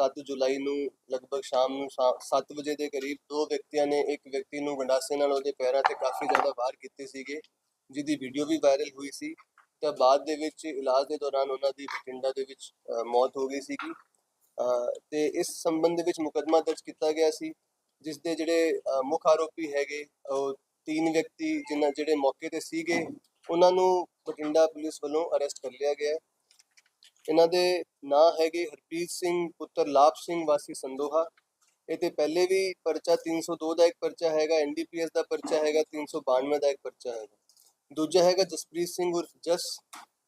7 ਜੁਲਾਈ ਨੂੰ ਲਗਭਗ ਸ਼ਾਮ ਨੂੰ 7 ਵਜੇ ਦੇ ਕਰੀਬ ਦੋ ਵਿਅਕਤੀਆਂ ਨੇ ਇੱਕ ਵਿਅਕਤੀ ਨੂੰ ਗੰਡਾਸੇ ਨਾਲ ਉਹਦੇ ਪੈਰਾਂ ਤੇ ਕਾਫੀ ਜ਼ਿਆਦਾ ਵਾਰ ਕੀਤੇ ਸੀਗੇ ਜਿਹਦੀ ਵੀਡੀਓ ਵੀ ਵਾਇਰਲ ਹੋਈ ਸੀ। ਤਾਂ ਬਾਅਦ ਦੇ ਵਿੱਚ ਇਲਾਜ ਦੇ ਦੌਰਾਨ ਉਹਨਾਂ ਦੀ ਬਠਿੰਡਾ ਦੇ ਵਿੱਚ ਮੌਤ ਹੋ ਗਈ ਸੀਗੀ। ਅ, ਤੇ ਇਸ ਸੰਬੰਧ ਦੇ ਵਿੱਚ ਮੁਕੱਦਮਾ ਦਰਜ ਕੀਤਾ ਗਿਆ ਸੀ ਜਿਸ ਦੇ ਜਿਹੜੇ ਮੁੱਖ ਆਰੋਪੀ ਹੈਗੇ ਉਹ ਤਿੰਨ ਵਿਅਕਤੀ ਜਿਨ੍ਹਾਂ ਜਿਹੜੇ ਮੌਕੇ ਤੇ ਸੀਗੇ ਉਹਨਾਂ ਨੂੰ ਬਠਿੰਡਾ ਪੁਲਿਸ ਵੱਲੋਂ ਅਰੈਸਟ ਕਰ ਲਿਆ ਗਿਆ। ਹੈ ਇਹਨਾਂ ਦੇ ਨਾਂ ਹੈਗੇ ਹਰਪ੍ਰੀਤ ਸਿੰਘ, ਪੁੱਤਰ ਲਾਭ ਸਿੰਘ, ਵਾਸੀ ਸੰਦੋਹਾ। ਇਹ ਤੇ ਪਹਿਲੇ ਵੀ ਪਰਚਾ 302 ਦਾ ਇੱਕ ਪਰਚਾ ਹੈਗਾ ਐਨਡੀਪੀਐਸ ਦਾ ਪਰਚਾ ਹੈਗਾ 392 ਦਾ ਇੱਕ ਪਰਚਾ ਹੈਗਾ। ਦੂਜਾ ਹੈਗਾ ਜਸਪ੍ਰੀਤ ਸਿੰਘ ਉਰਫ ਜਸ,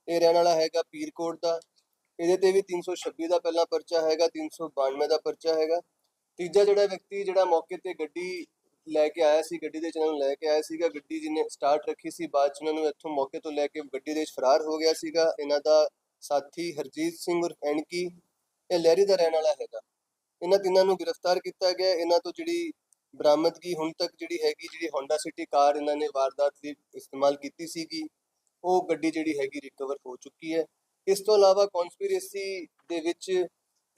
ਇਹ ਰਹਿਣ ਵਾਲਾ ਹੈਗਾ ਪੀਰਕੋਟ ਦਾ। ਇਹਦੇ ਤੇ ਵੀ 326 ਦਾ ਪਹਿਲਾ ਪਰਚਾ ਹੈਗਾ 392 ਦਾ ਪਰਚਾ ਹੈਗਾ। ਤੀਜਾ ਜਿਹੜਾ ਵਿਅਕਤੀ ਜਿਹੜਾ ਮੌਕੇ ਤੇ ਗੱਡੀ ਲੈ ਕੇ ਆਇਆ ਸੀ, ਗੱਡੀ ਦੇ ਵਿੱਚ ਇਹਨਾਂ ਨੂੰ ਲੈ ਕੇ ਆਇਆ ਸੀਗਾ, ਗੱਡੀ ਜਿਹਨੇ ਸਟਾਰਟ ਰੱਖੀ ਸੀ, ਬਾਅਦ ਚ ਇਹਨਾਂ ਨੂੰ ਇੱਥੋਂ ਮੌਕੇ ਤੋਂ ਲੈ ਕੇ ਗੱਡੀ ਦੇ ਵਿੱਚ ਫਰਾਰ ਹੋ ਗਿਆ ਸੀਗਾ। ਇਹਨਾਂ ਦਾ ਸਾਥੀ ਹਰਜੀਤ ਸਿੰਘ ਉਰਫ ਐਨਕੀ ਇਹ ਲਹਿਰੀ ਦਾ ਰਹਿਣ ਵਾਲਾ ਹੈਗਾ। ਇਹਨਾਂ ਤਿੰਨਾਂ ਨੂੰ ਗ੍ਰਿਫਤਾਰ ਕੀਤਾ ਗਿਆ। ਇਹਨਾਂ ਤੋਂ ਜਿਹੜੀ ਬਰਾਮਦਗੀ ਹੁਣ ਤੱਕ ਜਿਹੜੀ ਹੈਗੀ, ਜਿਹੜੀ ਹੋਂਡਾ ਸਿਟੀ ਕਾਰ ਇਹਨਾਂ ਨੇ ਵਾਰਦਾਤ ਲਈ ਇਸਤੇਮਾਲ ਕੀਤੀ ਸੀਗੀ, ਉਹ ਗੱਡੀ ਜਿਹੜੀ ਹੈਗੀ ਰਿਕਵਰ ਹੋ ਚੁੱਕੀ ਹੈ। ਇਸ ਤੋਂ ਇਲਾਵਾ ਕਨਸਪੀਰੇਸੀ ਦੇ ਵਿੱਚ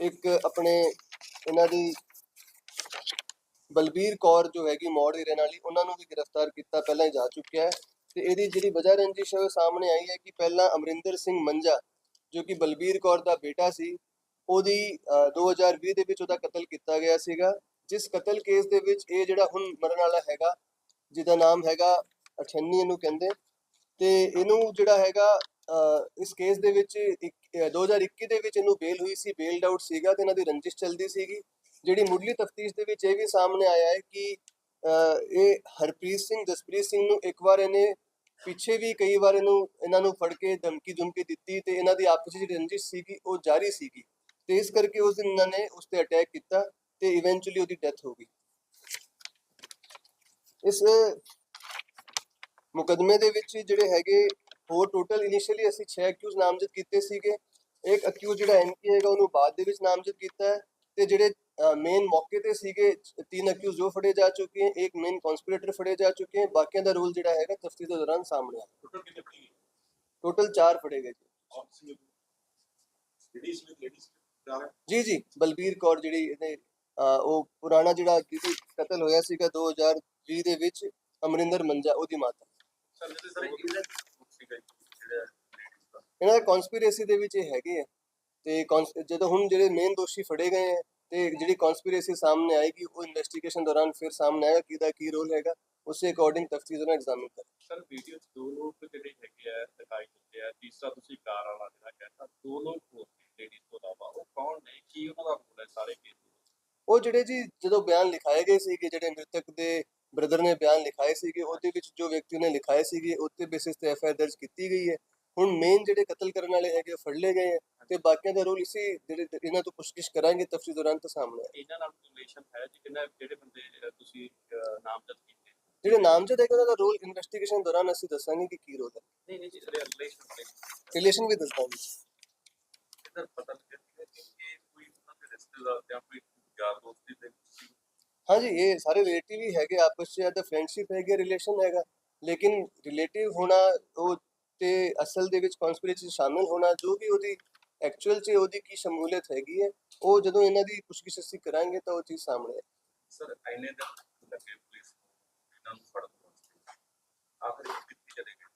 ਇੱਕ ਆਪਣੇ ਇਹਨਾਂ ਦੀ ਬਲਬੀਰ ਕੌਰ ਜੋ ਹੈਗੀ ਮੌੜ ਦੀ ਰਹਿਣ ਵਾਲੀ ਉਹਨਾਂ ਨੂੰ ਵੀ ਗ੍ਰਿਫਤਾਰ ਕੀਤਾ, ਪਹਿਲਾਂ ਹੀ ਜਾ ਚੁੱਕਿਆ ਹੈ। ਤੇ ਇਹਦੀ ਜਿਹੜੀ ਵਜ੍ਹਾ ਰੰਜਿਸ਼ ਹੈ, ਉਹ ਸਾਹਮਣੇ ਆਈ ਹੈ ਕਿ ਪਹਿਲਾਂ ਅਮਰਿੰਦਰ ਸਿੰਘ ਮੰਜਾ ਜੋ ਕਿ ਬਲਬੀਰ ਕੌਰ ਦਾ ਬੇਟਾ ਸੀ ਉਹਦੀ ਅ, 2020 ਦੇ ਵਿੱਚ ਉਹਦਾ ਕਤਲ ਕੀਤਾ ਗਿਆ ਸੀਗਾ। ਜਿਸ ਕਤਲ ਕੇਸ ਦੇ ਵਿੱਚ ਇਹ ਜਿਹੜਾ ਹੁਣ ਮਰਨ ਵਾਲਾ ਹੈਗਾ ਜਿਹਦਾ ਨਾਮ ਹੈਗਾ ਅਠੰਨੀ ਇਹਨੂੰ ਕਹਿੰਦੇ ਤੇ ਇਹਨੂੰ ਜਿਹੜਾ ਹੈਗਾ ਇਸ ਕੇਸ ਦੇ ਵਿੱਚ ਇੱਕ- ਅ, 2021 ਦੇ ਵਿੱਚ ਇਹਨੂੰ ਬੇਲ ਹੋਈ ਸੀ ਬੇਲਡ ਆਊਟ ਸੀਗਾ ਤੇ ਇਹਨਾਂ ਦੀ ਰੰਜਿਸ਼ ਚੱਲਦੀ ਸੀਗੀ। ਜਿਹੜੀ ਮੁੱਢਲੀ ਤਫਤੀਸ਼ ਦੇ ਵਿੱਚ ਇਹ ਵੀ ਸਾਹਮਣੇ ਆਇਆ ਹੈ ਕਿ ਇਹ ਹਰਪ੍ਰੀਤ ਸਿੰਘ ਜਸਪ੍ਰੀਤ ਸਿੰਘ ਨੂੰ ਇੱਕ ਵਾਰ ਇਹਨੇ ਪਿੱਛੇ ਵੀ ਕਈ ਵਾਰ ਇਹਨੂੰ, ਇਹਨਾਂ ਨੂੰ ਫੜ ਕੇ ਧਮਕੀ ਧਮਕੀ ਦਿੱਤੀ ਤੇ ਇਹਨਾਂ ਦੀ ਆਪਸ ਵਿੱਚ ਰੰਜਿਸ਼ ਸੀਗੀ, ਉਹ ਜਾਰੀ ਸੀਗੀ ਤੇ ਇਸ ਕਰਕੇ ਉਸ ਦਿਨ ਇਹਨਾਂ ਨੇ ਉਸ ਤੇ ਅਟੈਕ ਕੀਤਾ ਤੇ ਇਵੈਂਚੁਅਲੀ ਉਹਦੀ ਡੈਥ ਹੋ ਗਈ। ਇਸ ਮੁਕਦਮੇ ਦੇ ਵਿੱਚ ਜਿਹੜੇ ਹੈਗੇ, ਹੋਰ ਟੋਟਲ ਇਨੀਸ਼ੀਅਲੀ ਅਸੀਂ 6 ਅਕਿਊਜ਼ ਨਾਮਜ਼ਦ ਕੀਤੇ ਸੀਗੇ। ਇੱਕ ਅਕਿਊਜ਼ ਜਿਹੜਾ ਐਨਪੀ ਹੈਗਾ, ਉਹਨੂੰ ਬਾਅਦ ਦੇ ਵਿੱਚ ਨਾਮਜ਼ਦ ਕੀਤਾ ਹੈ ਤੇ ਜਿਹੜੇ ਮੇਨ ਮੌਕੇ ਤੇ ਸੀਗੇ ਤਿੰਨ ਅਕਿਊਜ਼ ਜੋ ਫੜੇ ਜਾ ਚੁੱਕੇ ਹਨ ਇੱਕ ਮੇਨ ਕਨਸਪੀਰੇਟਰ ਫੜੇ ਜਾ ਚੁੱਕੇ ਹਨ ਬਾਕੀਆਂ ਦਾ ਰੋਲ ਜਿਹੜਾ ਹੈਗਾ ਤਫਤੀਸ਼ ਦੇ ਦੌਰਾਨ ਸਾਹਮਣੇ ਆਇਆ। ਟੋਟਲ ਕਿੰਨੇ ਪਈ ਟੋਟਲ 4 ਫੜੇ ਗਏ ਜੀ। ਲੇਡੀਜ਼ ਲੇਡੀਜ਼ ਜੀ ਜੀ ਬਲਬੀਰ ਕੌਰ ਜਿਹੜੀ ਇਹਨੇ ਉਹ ਪੁਰਾਣਾ ਜਿਹੜਾ ਜਿਹਦੀ ਕਤਲ ਹੋਇਆ ਸੀਗਾ 2020 ਦੇ ਵਿੱਚ ਅਮਰਿੰਦਰ ਮੰਜਾ ਉਹਦੀ ਮਾਤਾ। ਇਹਨਾਂ ਦਾ ਕਨਸਪੀਰੇਸੀ ਦੇ ਵਿੱਚ ਇਹ ਹੈਗੇ ਆ ਤੇ ਜਦੋਂ ਹੁਣ ਜਿਹੜੇ ਮੇਨ ਦੋਸ਼ੀ ਫੜੇ ਗਏ ਆ ਤੇ ਜਿਹੜੀ ਕਨਸਪੀਰੇਸੀ ਸਾਹਮਣੇ ਆਏਗੀ ਉਹ ਇਨਵੈਸਟੀਗੇਸ਼ਨ ਦੌਰਾਨ ਫਿਰ ਸਾਹਮਣੇ ਆਏਗਾ ਕਿਹਦਾ ਕੀ ਰੋਲ ਹੈਗਾ ਉਸੇ ਅਕੋਰਡਿੰਗ ਤਫਤੀਸ਼ ਨੂੰ ਐਗਜ਼ਾਮਿਨ ਕਰ ਸਰ ਵੀਡੀਓ ਚ ਦੋ ਲੋਕ ਜਿਹੜੇ ਹੈਗੇ ਆ ਦਿਖਾਈ ਦਿੰਦੇ ਆ ਤੀਸਰਾ ਤੁਸੀਂ ਕਾਰ ਵਾਲਾ ਜਿਹੜਾ ਕਹਿੰਦਾ ਦੋ ਲੋਕ ਹੋਰ ਲੇਡੀਜ਼ ਤੋਂ ਇਲਾਵਾ ਉਹ ਕੌਣ ਨੇ ਕੀ ਉਹਨਾਂ ਦਾ ਰੋਲ ਹੈ ਸਾਰੇ ਕੇਸ ਉਹ ਜਿਹੜੇ ਜੀ ਜਦੋਂ ਬਿਆਨ ਲਿਖਾਏ ਗਏ ਸੀਗੇ ਜਿਹੜੇ ਮ੍ਰਿਤਕ ਦੇ ਬ੍ਰਦਰ ਨੇ ਬਿਆਨ ਲਿਖਾਏ ਸੀਗੇ ਉਹਦੇ ਵਿੱਚ ਜੋ ਵਿਅਕਤੀ ਨੇ ਲਿਖਾਏ ਸੀਗੇ ਉੱਤੇ ਬੇਸਿਸ ਤੇ ਐਫਆਈਆਰ ਦਰਜ ਕੀਤੀ ਗਈ ਹੈ। ਹੁਣ ਮੇਨ ਜਿਹੜੇ ਕਤਲ ਕਰਨ ਵਾਲੇ ਹੈਗੇ ਫੜ ਲਏ ਗਏ ਤੇ ਬਾਕੀਆਂ ਦਾ ਰੋਲ ਇਸੇ ਜਿਹੜੇ ਇਹਨਾਂ ਤੋਂ ਪੁੱਛਗਿੱਛ ਕਰਾਂਗੇ ਤਫਸੀਲ ਦੌਰਾਨ ਤਾਂ ਸਾਹਮਣੇ। ਇਹਨਾਂ ਨਾਲ ਰਿਲੇਸ਼ਨ ਹੈ ਜੀ? ਕਿੰਨਾ ਜਿਹੜੇ ਬੰਦੇ ਅਹ, ਤੁਸੀਂ ਅਹ, ਨਾਮਜ਼ਦ ਕੀਤੇ? ਜਿਹੜੇ ਨਾਮਜ਼ਦ ਹੈਗੇ ਉਹਨਾਂ ਦਾ ਰੋਲ ਇਨਵੈਸਟੀਗੇਸ਼ਨ ਦੌਰਾਨ ਅਸੀਂ ਦੱਸਾਂਗੇ ਕਿ ਕੀ ਰੋਲ ਹੈ। ਨਹੀਂ ਨਹੀਂ ਜੀ ਰਿਲੇਸ਼ਨ ਰਿਲੇਸ਼ਨ ਵੀ ਦੱਸਾਂਗੇ ਇਹਦਾ ਪਤਾ ਲੱਗਿਆ ਕਿ ਇਹ ਕੋਈ ਉਹਨਾਂ ਦੇ ਰਿਸ਼ਤੇਦਾਰ ਜਾਂ ਕੋਈ ਯਾਰ ਦੋਸਤੀ ਦੇ ਸੀ ਹਾਂਜੀ ਇਹ ਸਾਰੇ ਰਿਲੇਟਿਵ ਹੀ ਹੈਗੇ ਆਪਸ ਵਿੱਚ ਤਾਂ ਫਰੈਂਡਸ਼ਿਪ ਹੈਗੀ ਰਿਲੇਸ਼ਨ ਹੈਗਾ। ਲੇਕਿਨ ਰਿਲੇਟਿਵ ਹੋਣਾ ਉਹ ਤੇ ਅਸਲ ਦੇ ਵਿੱਚ ਕਨਸਪੀਰੇਸੀ ਸ਼ਾਮਿਲ ਹੋਣਾ ਜੋ ਵੀ ਉਹਦੀ ਐਕਚੁਅਲ 'ਚ ਉਹਦੀ ਕੀ ਸ਼ਮੂਲੀਅਤ ਹੈਗੀ ਹੈ ਉਹ ਜਦੋਂ ਇਹਨਾਂ ਦੀ ਪੁੱਛਗਿੱਛ ਅਸੀਂ ਕਰਾਂਗੇ ਤਾਂ ਉਹ ਚੀਜ਼ ਸਾਹਮਣੇ ਆਏ ਸਰ ਐਨੇ ਦਿਨ ਲੱਗੇ ਪੁਲਿਸ ਇਹਨਾਂ ਨੂੰ ਫੜਨ ਵਾਸਤੇ। ਆਖਰੀ ਕਿੱਥੇ ਚਲੇ ਗਏ?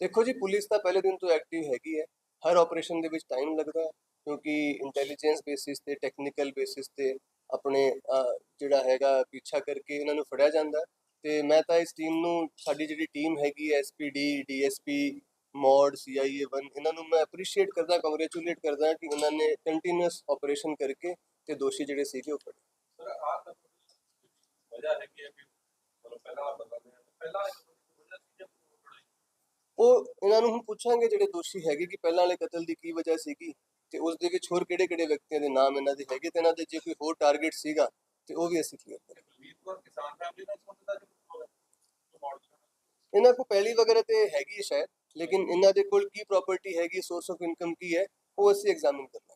ਦੇਖੋ ਜੀ ਪੁਲਿਸ ਤਾਂ ਪਹਿਲੇ ਦਿਨ ਤੋਂ ਐਕਟਿਵ ਹੈਗੀ ਹੈ। ਹਰ ਆਪਰੇਸ਼ਨ ਦੇ ਵਿੱਚ ਟਾਈਮ ਲੱਗਦਾ ਹੈ ਕਿਉਂਕਿ ਇੰਟੈਲੀਜੈਂਸ ਬੇਸਿਸ ਤੇ ਟੈਕਨੀਕਲ ਬੇਸਿਸ ਤੇ ਆਪਣੇ ਜਿਹੜਾ ਹੈਗਾ ਪਿੱਛਾ ਕਰਕੇ ਇਹਨਾਂ ਨੂੰ ਫੜਿਆ ਜਾਂਦਾ। ਤੇ ਮੈਂ ਤਾਂ ਇਸ ਟੀਮ ਨੂੰ ਸਾਡੀ ਜਿਹੜੀ ਟੀਮ ਹੈਗੀ ਐਸਪੀਡੀ ਡੀਐਸਪੀ ਮੋਡ ਸੀਆਈਏ 1 ਇਹਨਾਂ ਨੂੰ ਮੈਂ ਅਪਰੀਸ਼ੀਏਟ ਕਰਦਾ ਕੰਗ੍ਰੈਚੁਲੇਟ ਕਰਦਾ ਕਿ ਉਹਨਾਂ ਨੇ ਕੰਟੀਨਿਊਸ ਆਪਰੇਸ਼ਨ ਕਰਕੇ ਤੇ ਦੋਸ਼ੀ ਜਿਹੜੇ ਸੀਗੇ ਉਹ ਫੜੇ। ਸਰ ਤਾਂ ਵਜ੍ਹਾ ਹੈ ਕਿ ਪਹਿਲਾਂ ਪਹਿਲਾਂ? ਉਹ ਇਹਨਾਂ ਨੂੰ ਹੁਣ ਪੁੱਛਾਂਗੇ ਜਿਹੜੇ ਦੋਸ਼ੀ ਹੈਗੇ ਕਿ ਪਹਿਲਾਂ ਵਾਲੇ ਕਤਲ ਦੀ ਕੀ ਵਜ੍ਹਾ ਸੀਗੀ ਤੇ ਉਸ ਦੇ ਵਿੱਚ ਹੋਰ ਕਿਹੜੇ ਕਿਹੜੇ ਵਿਅਕਤੀਆਂ ਦੇ ਨਾਮ ਇਹਨਾਂ ਦੇ ਹੈਗੇ ਤੇ ਇਹਨਾਂ ਦੇ ਜੇ ਕੋਈ ਹੋਰ ਟਾਰਗੇਟ ਸੀਗਾ ਤੇ ਉਹ ਵੀ ਅਸੀਂ ਕਲੀਅਰ ਕਰਾਂਗੇ। ਇਹਨਾਂ ਕੋਲ ਪਹਿਲੀ ਵਗੈਰਾ ਤੇ ਹੈਗੀ ਸ਼ਾਇਦ। ਲੇਕਿਨ ਇਹਨਾਂ ਦੇ ਕੋਲ ਕੀ ਪ੍ਰਾਪਰਟੀ ਹੈਗੀ ਸੋਰਸ ਆਫ ਇਨਕਮ ਕੀ ਹੈ ਉਹ ਅਸੀਂ ਐਗਜ਼ਾਮਿਨ ਕਰਨਾ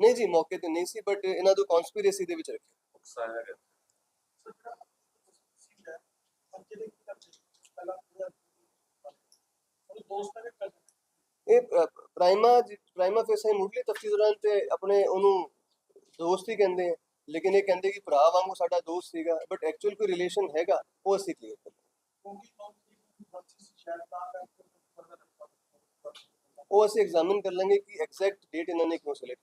ਨਹੀਂ? ਜੀ ਮੌਕੇ ਤੇ ਨਹੀਂ ਸੀ ਬਟ ਇਹਨਾਂ ਨੂੰ ਕਨਸਪੀਰੇਸੀ ਦੇ ਵਿੱਚ ਰੱਖਿਆ। ਇਹ ਪ੍ਰਾਈਮਾ ਪ੍ਰਾਈਮਾ ਫੇਸ ਹੈ ਮੁੱਢਲੀ ਤਫਤੀਸ਼ ਦੌਰਾਨ ਤੇ ਆਪਣੇ ਉਹਨੂੰ ਦੋਸਤ ਹੀ ਕਹਿੰਦੇ ਆ। ਲੇਕਿਨ ਇਹ ਕਹਿੰਦੇ ਕਿ ਭਰਾ ਵਾਂਗੂ ਸਾਡਾ ਦੋਸਤ ਸੀਗਾ ਬਟ ਐਕਚੁਅਲ ਕੋਈ ਰਿਲੇਸ਼ਨ ਹੈਗਾ ਉਹ ਅਸੀਂ ਉਹ ਅਸੀਂ ਐਗਜ਼ਾਮਿਨ ਕਰ ਲਾਂਗੇ ਕਿ ਐਗਜ਼ੈਕਟ ਡੇਟ ਇਹਨਾਂ ਨੇ ਕਿਉਂ ਸਿਲੈਕਟ